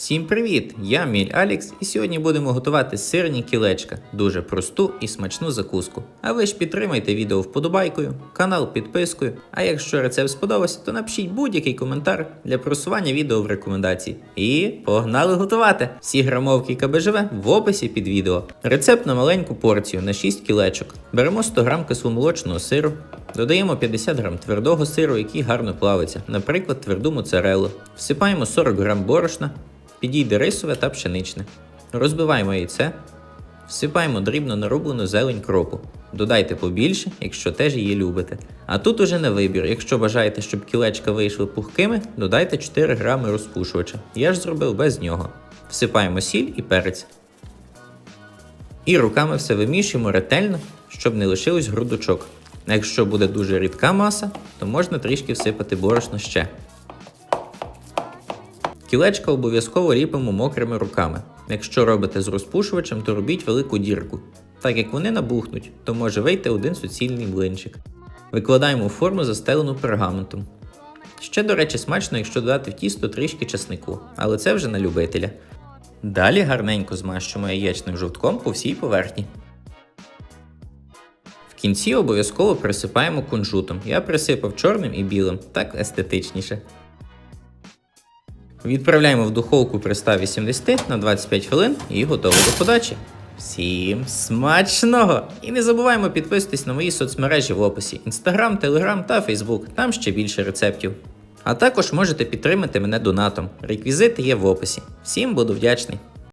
Всім привіт! Я Міль Алікс, і сьогодні будемо готувати сирні кілечка, дуже просту і смачну закуску. А ви ж підтримайте відео вподобайкою, канал підпискою. А якщо рецепт сподобався, то напишіть будь-який коментар для просування відео в рекомендації. І погнали готувати! Всі грамовки КБЖВ в описі під відео. Рецепт на маленьку порцію на 6 кілечок. Беремо 100 г кисломолочного сиру, додаємо 50 г твердого сиру, який гарно плавиться, наприклад, тверду моцарелу. Всипаємо 40 г борошна. Підійде рисове та пшеничне. Розбиваємо яйце, всипаємо дрібно нарублену зелень кропу. Додайте побільше, якщо теж її любите. А тут уже на вибір. Якщо бажаєте, щоб кілечка вийшли пухкими, додайте 4 грами розпушувача. Я ж зробив без нього. Всипаємо сіль і перець. І руками все вимішуємо ретельно, щоб не лишилось грудочок. Якщо буде дуже рідка маса, то можна трішки всипати борошно ще. Кілечка обов'язково ліпимо мокрими руками. Якщо робите з розпушувачем, то робіть велику дірку. Так як вони набухнуть, то може вийти один суцільний млинчик. Викладаємо у форму застелену пергаментом. Ще, до речі, смачно, якщо додати в тісто трішки часнику, але це вже на любителя. Далі гарненько змащуємо яєчним жовтком по всій поверхні. В кінці обов'язково присипаємо кунжутом. Я присипав чорним і білим, так естетичніше. Відправляємо в духовку при 180 на 25 хвилин і готово до подачі. Всім смачного! І не забуваємо підписатись на мої соцмережі в описі: Instagram, Telegram та Facebook, там ще більше рецептів. А також можете підтримати мене донатом. Реквізити є в описі. Всім буду вдячний.